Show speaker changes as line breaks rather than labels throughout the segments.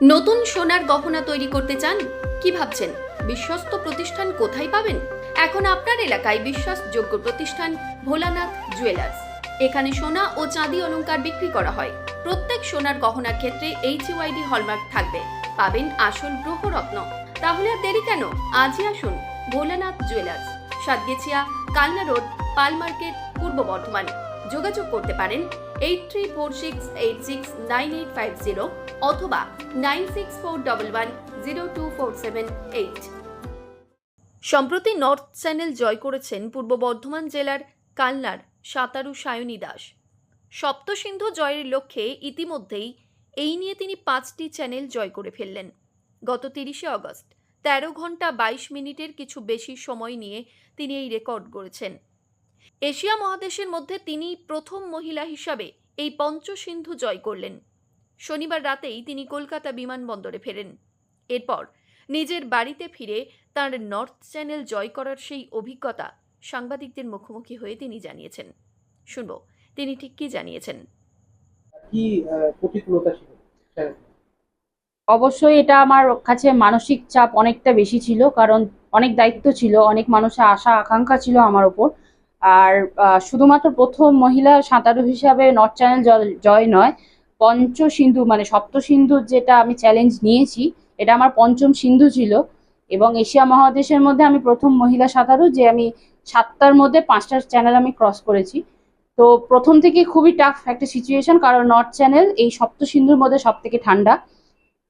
নতুন সোনার গহনা তৈরি করতে চান? কি ভাবছেন? বিশ্বস্ত প্রতিষ্ঠান কোথায় পাবেন? এখন আপনার এলাকায় বিশ্বাসযোগ্য প্রতিষ্ঠান ভোলানাথ জুয়েলার্স। এখানে সোনা ও চাঁদি অলংকার বিক্রি করা হয়। প্রত্যেক সোনার গহনার ক্ষেত্রে এইচইউআইডি হলমার্ক থাকবে। পাবেন আসল গ্রহরত্ন। তাহলে আর দেরি কেন? আজই আসুন Bholanath jewellers. Satgachhia, Kalna road, Pal market, Purba Bardhaman. যোগাযোগ করতে পারেন eight three four six eight six nine eight five zero অথবা nine six four double one zero two four seven eight. সম্প্রতি নর্থ চ্যানেল জয় করেছেন পূর্ব বর্ধমান জেলার কালনার সাঁতারু সায়নী দাস। সপ্তসিন্ধু জয়ের লক্ষ্যে ইতিমধ্যেই এই নিয়ে তিনি পাঁচটি চ্যানেল জয় করে ফেললেন। গত তিরিশে আগস্ট তেরো ঘণ্টা বাইশ মিনিটের কিছু বেশি সময় নিয়ে তিনি এই রেকর্ড গড়েছেন। এশিয়া মহাদেশের মধ্যে তিনি প্রথম মহিলা হিসাবে এই পঞ্চসিন্ধু জয় করলেন। শনিবার রাতেই তিনি কলকাতা বিমানবন্দরে ফেরেন। এরপর নিজের বাড়িতে ফিরে তার নর্থ চ্যানেল জয় করার সেই অভিজ্ঞতা সাংবাদিকদের মুখোমুখি হয়ে তিনি জানিয়েছেন। শুনব তিনি ঠিক কি জানিয়েছেন?
কি প্রতিকূলতা ছিল?
অবশ্যই এটা আমার কাছে মানসিক চাপ অনেকটা বেশি ছিল কারণ অনেক দায়িত্ব ছিল অনেক মানুষের আশা আকাঙ্ক্ষা ছিল আমার ওপর। আর আহ, শুধুমাত্র প্রথম মহিলা সাঁতারু হিসাবে নর্থ চ্যানেল জয় নয় পঞ্চ সিন্ধু মানে সপ্ত সিন্ধু যেটা আমি চ্যালেঞ্জ নিয়েছি, এটা আমার পঞ্চম সিন্ধু ছিল। এবং এশিয়া মহাদেশের মধ্যে আমি প্রথম মহিলা সাঁতারু, যে আমি সাতটার মধ্যে পাঁচটা চ্যানেল আমি ক্রস করেছি। তো প্রথম থেকে খুবই টাফ একটা সিচুয়েশন কারণ নর্থ চ্যানেল এই সপ্ত সিন্ধুর মধ্যে সব থেকে ঠান্ডা।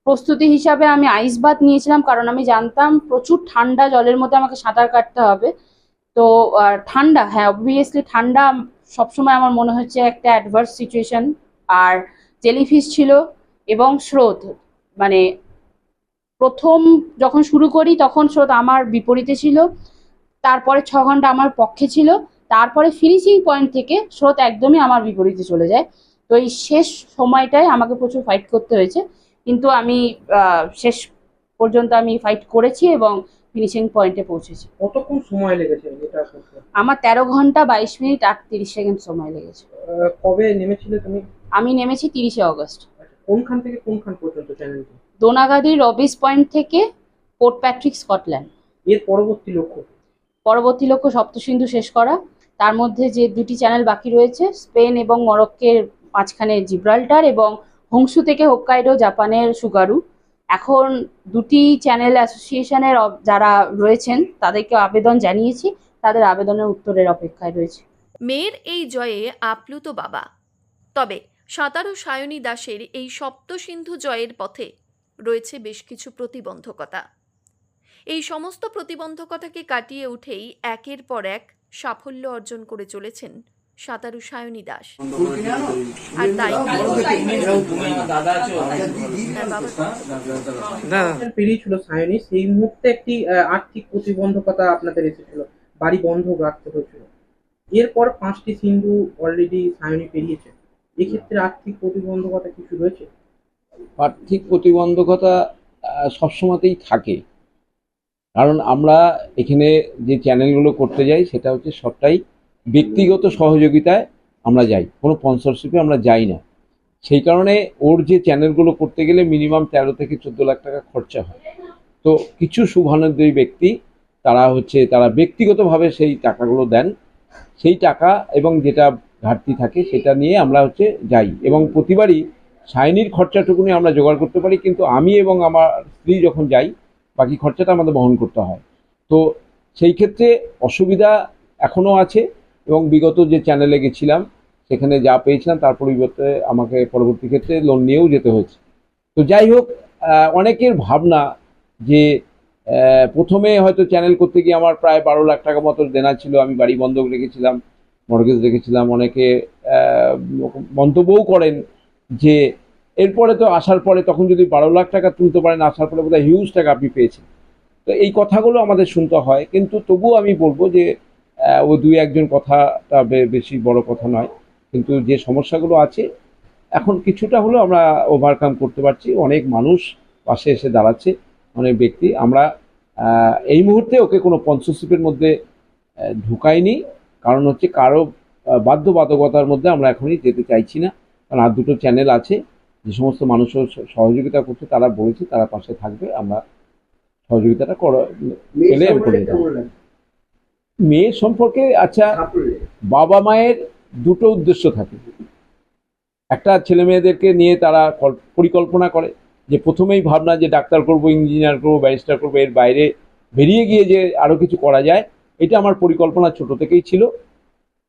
প্রস্তুতি হিসাবে আমি আইস বাথ নিয়েছিলাম, কারণ আমি জানতাম প্রচুর ঠান্ডা জলের মধ্যে আমাকে সাঁতার কাটতে হবে। তো ঠান্ডা হ্যাঁ অবভিয়াসলি ঠান্ডা সবসময় আমার মনে হচ্ছে একটা অ্যাডভার্স সিচুয়েশন আর জেলিফিশ ছিল এবং স্রোত মানে প্রথম যখন শুরু করি তখন স্রোত আমার বিপরীতে ছিল তারপরে ছ ঘণ্টা আমার পক্ষে ছিল তারপরে ফিনিশিং পয়েন্ট থেকে স্রোত একদমই আমার বিপরীতে চলে যায়। তো এই শেষ সময়টায় আমাকে প্রচুর ফাইট করতে হয়েছে কিন্তু আমি শেষ পর্যন্ত আমি ফাইট করেছি এবং ফিনিশিং পয়েন্টে পৌঁছেছি।
কতক্ষণ সময় লেগেছে এটা
আমার তেরো ঘণ্টা বাইশ মিনিট আটত্রিশ সেকেন্ড সময় লেগেছে।
কবে নেমেছিলে তুমি?
আমি নেমেছি তিরিশে অগস্ট।
কোনখান থেকে কোনখান পর্যন্ত চ্যানেলটি
দোনাগাদি রবিস পয়েন্ট থেকে পোর্ট প্যাট্রিক স্কটল্যান্ড।
এর পরবর্তী লক্ষ্য?
পরবর্তী লক্ষ্য সপ্তসিন্ধু শেষ করা। তার মধ্যে যে দুটি চ্যানেল বাকি রয়েছে স্পেন এবং মরক্কের মাঝখানে জিব্রাল্টার এবং হংসু থেকে হোক্কাইডো জাপানের সুগারু। এখন দুটি চ্যানেল অ্যাসোসিয়েশনের যারা রয়েছেন তাদেরকে আবেদন জানিয়েছি। তাদের আবেদনের উত্তরের অপেক্ষায় রয়েছে।
মেয়ের এই জয়ে আপ্লুত বাবা। তবে সাঁতারু সায়নী দাসের এই সপ্তসিন্ধু জয়ের পথে রয়েছে বেশ কিছু প্রতিবন্ধকতা। এই সমস্ত প্রতিবন্ধকতাকে কাটিয়ে উঠেই একের পর এক সাফল্য অর্জন করে চলেছেন সাঁতারু সায়নী দাস। আর তাই
পেরিয়েছিল সায়নী সেই মুহূর্তে একটি আর্থিক প্রতিবন্ধকতা আপনাদের এসেছিল বাড়ি বন্ধ রাখতে হয়েছিল। এরপর পাঁচটি সিন্ধু অলরেডি সায়নী পেরিয়েছে। এক্ষেত্রে আর্থিক প্রতিবন্ধকতা কিছু রয়েছে?
আর্থিক প্রতিবন্ধকতা সবসময়তেই থাকে। কারণ আমরা এখানে যে চ্যানেলগুলো করতে যাই, সেটা হচ্ছে সবটাই ব্যক্তিগত সহযোগিতায় আমরা যাই। কোনো স্পন্সরশিপে আমরা যাই না। সেই কারণে ওর যে চ্যানেলগুলো করতে গেলে মিনিমাম তেরো থেকে চোদ্দ লাখ টাকা খরচা হয়। তো কিছু শুভানুদ্রী ব্যক্তি, তারা হচ্ছে, তারা ব্যক্তিগতভাবে সেই টাকাগুলো দেন। সেই টাকা এবং যেটা ঘাটতি থাকে, সেটা নিয়ে আমরা হচ্ছে যাই। এবং প্রতিবারই সাইনির খরচাটুকুনি আমরা জোগাড় করতে পারি, কিন্তু আমি এবং আমার স্ত্রী যখন যাই, বাকি খরচাটা আমাদের বহন করতে হয়। তো সেই ক্ষেত্রে অসুবিধা এখনও আছে এবং বিগত যে চ্যানেলে গেছিলাম, সেখানে যা পেয়েছিলাম, তার পরিবর্তে আমাকে পরবর্তী ক্ষেত্রে লোন নিয়েও যেতে হয়েছে। তো যাই হোক অনেকের ভাবনা যে প্রথমে হয়তো চ্যানেল করতে গিয়ে আমার প্রায় বারো লাখ টাকা মতো দেনা ছিল, আমি বাড়ি বন্ধক রেখেছিলাম। মর্গেজ রেখেছিলাম অনেকে মন্তব্যও করেন যে এরপরে তো আসার পরে তখন যদি বারো লাখ টাকা তুলতে পারেন, আসার পরে বোধহয় হিউজ টাকা আপনি পেয়েছেন। তো এই কথাগুলো আমাদের শুনতে হয়, কিন্তু তবুও আমি বলব যে ও দুই একজন কথাটা বেশি বড় কথা নয়, কিন্তু যে সমস্যাগুলো আছে, এখন কিছুটা হলেও আমরা ওভারকাম করতে পারছি। অনেক মানুষ পাশে এসে দাঁড়াচ্ছে, অনেক ব্যক্তি। আমরা এই মুহূর্তে ওকে কোনো স্পন্সরশিপের মধ্যে ঢুকাইনি। কারণ হচ্ছে কারও বাধ্যবাধকতার মধ্যে আমরা এখনই যেতে চাইছি না। কারণ আর দুটো চ্যানেল আছে যে সমস্ত মানুষের সহযোগিতা করছে তারা বলেছে তারা পাশে থাকবে আমরা সহযোগিতাটা করা পেলে আমি করে। মেয়ের সম্পর্কে আচ্ছা বাবা মায়ের দুটো উদ্দেশ্য থাকে। একটা ছেলে মেয়েদেরকে নিয়ে তারা পরিকল্পনা করে যে প্রথমেই ভাবনা যে ডাক্তার করব ইঞ্জিনিয়ার করব ব্যারিস্টার করব এর বাইরে বেরিয়ে গিয়ে যে আরও কিছু করা যায় এটা আমার পরিকল্পনা ছোট থেকেই ছিল।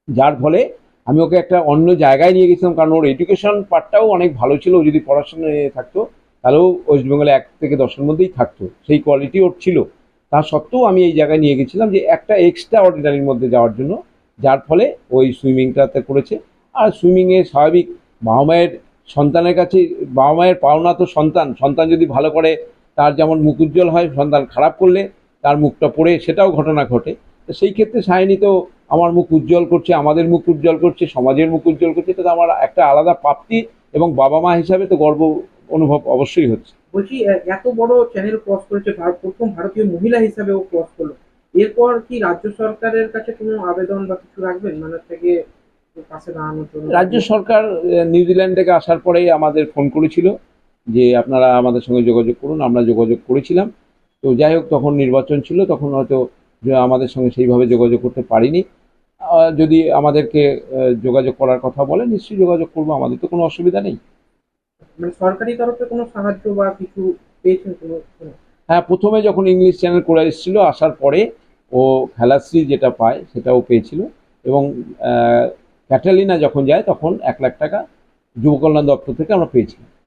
যার ফলে আমি ওকে একটা অন্য জায়গায় নিয়ে গেছিলাম, কারণ ওর এডুকেশন পার্টটাও অনেক ভালো ছিল। ও যদি পড়াশোনা নিয়ে থাকতো, তাহলেও ওয়েস্ট বেঙ্গলে এক থেকে দশের মধ্যেই থাকতো। সেই কোয়ালিটি ওর ছিল। তা সত্ত্বেও আমি এই জায়গায় নিয়ে গেছিলাম যে একটা এক্সট্রা অর্ডিনারির মধ্যে যাওয়ার জন্য, যার ফলে ওই সুইমিংটাতে করেছে। আর সুইমিংয়ে স্বাভাবিক বাবা মায়ের সন্তানের কাছে, বাবা মায়ের পাওনা তো সন্তান। সন্তান যদি ভালো করে, তার যেমন মুখ উজ্জ্বল হয়, সন্তান খারাপ করলে তার মুখটা পড়ে, সেটাও ঘটনা ঘটে। সেই ক্ষেত্রে সায়নী তো আমার মুখ উজ্জ্বল করছে আমাদের মুখ উজ্জ্বল করছে সমাজের মুখ উজ্জ্বল করছে এটা আমার একটা আলাদা প্রাপ্তি এবং বাবা মা হিসাবে তো গর্ব অনুভব অবশ্যই হচ্ছে।
বলছি এত বড় চ্যানেল ক্রস করেছে প্রথম ভারতীয় মহিলা হিসাবে ও ক্রস করল। এরপর কি রাজ্য সরকারের কাছে কোনো আবেদন বা কিছু রাখবেন? মানে থেকে
রাজ্য সরকার নিউজিল্যান্ড থেকে আসার পরেই আমাদের ফোন করেছিল যে আপনারা আমাদের সঙ্গে যোগাযোগ করুন আমরা যোগাযোগ করেছিলাম। তো যাই হোক তখন নির্বাচন ছিল তখন হয়তো আমাদের সঙ্গে সেইভাবে যোগাযোগ করতে পারিনি। যদি আমাদেরকে যোগাযোগ করার কথা বলে নিশ্চয়ই যোগাযোগ করব আমাদের তো কোনো অসুবিধা নেই।
মানে সরকারি তরফে কোনো সাহায্য বা কিছু পেয়েছেন?
হ্যাঁ প্রথমে যখন ইংলিশ চ্যানেল করে এসেছিল আসার পরে ও খেলাশ্রী যেটা পায় সেটাও পেয়েছিল। এবং ক্যাটালিনা যখন যায় তখন এক লাখ টাকা যুব কল্যাণ দপ্তর থেকে আমরা পেয়েছিলাম।